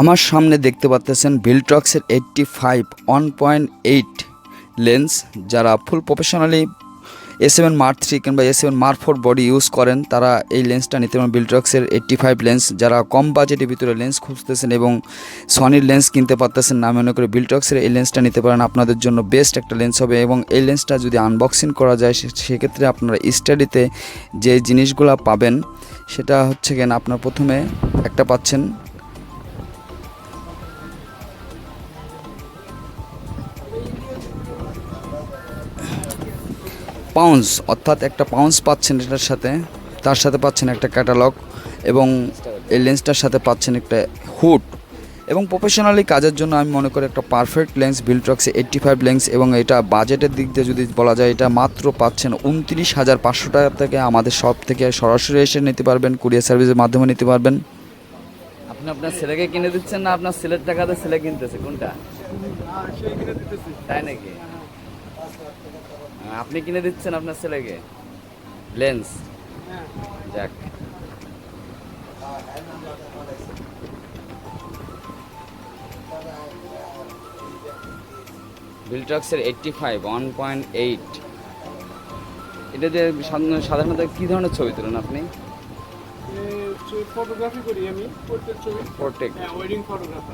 আমার সামনে দেখতে পাচ্তেছেন ভিলট্রক্সের eighty five one point eight lens যারা full professionally A seven mark three কিংবা A seven mark four body use করেন, তারা এই লেন্সটা নিতে পারেন ভিলট্রক্সের এইটটি ফাইভ লেন্স যারা কম বাজেটের ভিতরে লেন্স খুঁজতেছেন এবং সনির লেন্স কিনতে পারতেছেন, না মনে করে ভিলট্রক্সের এই লেন্সটা নিতে পারেন। আপনাদের জন্য বেস্ট একটা লেন্স হবে এবং এই লেন্সটা যদি আনবক্সিং করা যায় সেক্ষেত্রে আপনারা স্টাডিতে যে জিনিসগুলো পাবেন, সেটা হচ্ছে কেন আপনার প্রথমে একটা পাচ্ছেন পাউন্স অর্থাৎ একটা পাউন্স পাচ্ছেন এটার সাথে তার সাথে পাচ্ছেন একটা ক্যাটালগ এবং এই লেন্সটার সাথে পাচ্ছেন একটা হুড এবং প্রফেশনালি কাজের জন্য আমি মনে করি একটা পারফেক্ট লেন্স বিলট্রক্সে এইট্টি ফাইভ লেন্স এবং এটা বাজেটের দিক দিয়ে যদি বলা যায় এটা মাত্র পাচ্ছেন উনত্রিশ হাজার পাঁচশো টাকা থেকে আমাদের সব থেকে সরাসরি এসে নিতে পারবেন কুরিয়ার সার্ভিসের মাধ্যমে নিতে পারবেন। আপনি আপনার ছেলেকে কিনে দিচ্ছেন না আপনার ছেলের টাকাতে ছেলে কিনতেছে কোনটা? তাই নাকি? আপনি কিনে দিচ্ছেন আপনার ছেলেকে? লেন্স? যাক। বিলটক্সের eighty five one point eight এটা দিয়ে সাধারণত কী ধরনের ছবি তোলেন আপনি? ফটোগ্রাফি করি আমি পোর্ট্রেট ছবি। পোর্ট্রেট হ্যাঁ ওয়েডিং ফটোগ্রাফি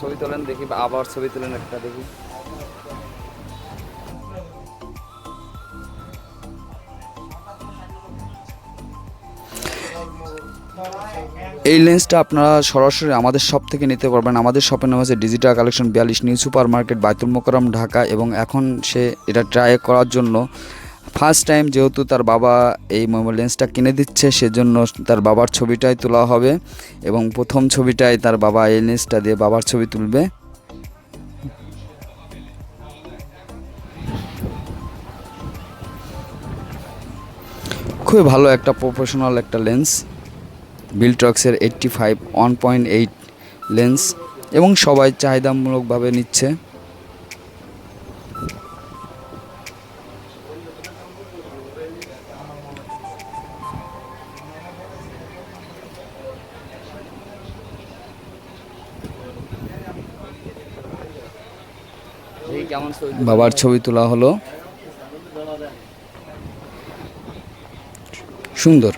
ছবি তোলেন দেখি আবার ছবি তোলেন একটা দেখি। এই লেন্সটা আপনারা সরাসরি আমাদের শপ থেকে নিতে পারবেন। আমাদের শপের নাম হচ্ছে ডিজিটাল কালেকশন বিয়াল্লিশ new super market Baitul Mokarram Dhaka এবং এখন সে এটা ট্রাই করার জন্য ফার্স্ট টাইম যেহেতু তার বাবা এই মোবাইল লেন্সটা কিনে দিচ্ছে, সেজন্য তার বাবার ছবিটাই তোলা হবে এবং প্রথম ছবিটাই তার বাবা এই লেন্সটা দিয়ে বাবার ছবি তুলবে। খুবই ভালো একটা প্রফেশনাল একটা lens বিলট্রক্সের eighty five one point eight lens এবং সবাই চাহিদামূলকভাবে নিচ্ছে। বাবার ছবি তোলা হলো। সুন্দর।